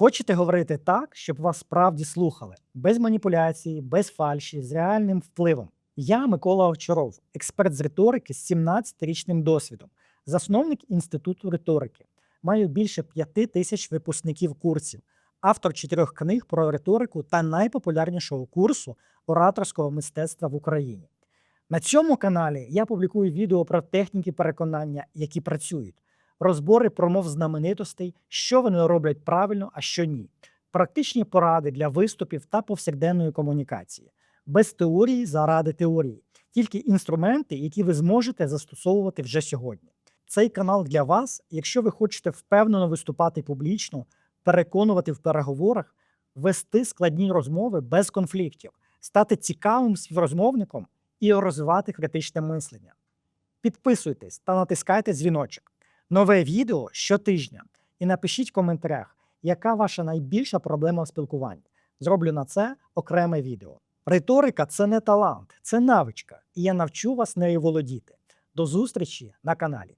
Хочете говорити так, щоб вас справді слухали, без маніпуляцій, без фальші, з реальним впливом. Я Микола Овчаров, експерт з риторики з 17-річним досвідом, засновник Інституту риторики. Маю більше п'яти тисяч випускників курсів, автор чотирьох книг про риторику та найпопулярнішого курсу ораторського мистецтва в Україні. На цьому каналі я публікую відео про техніки переконання, які працюють, розбори промов знаменитостей, що вони роблять правильно, а що ні, практичні поради для виступів та повсякденної комунікації, без теорії заради теорії, тільки інструменти, які ви зможете застосовувати вже сьогодні. Цей канал для вас, якщо ви хочете впевнено виступати публічно, переконувати в переговорах, вести складні розмови без конфліктів, стати цікавим співрозмовником і розвивати критичне мислення. Підписуйтесь та натискайте дзвіночок. Нове відео щотижня. І напишіть в коментарях, яка ваша найбільша проблема в спілкуванні. Зроблю на це окреме відео. Риторика це не талант, це навичка, і я навчу вас нею володіти. До зустрічі на каналі.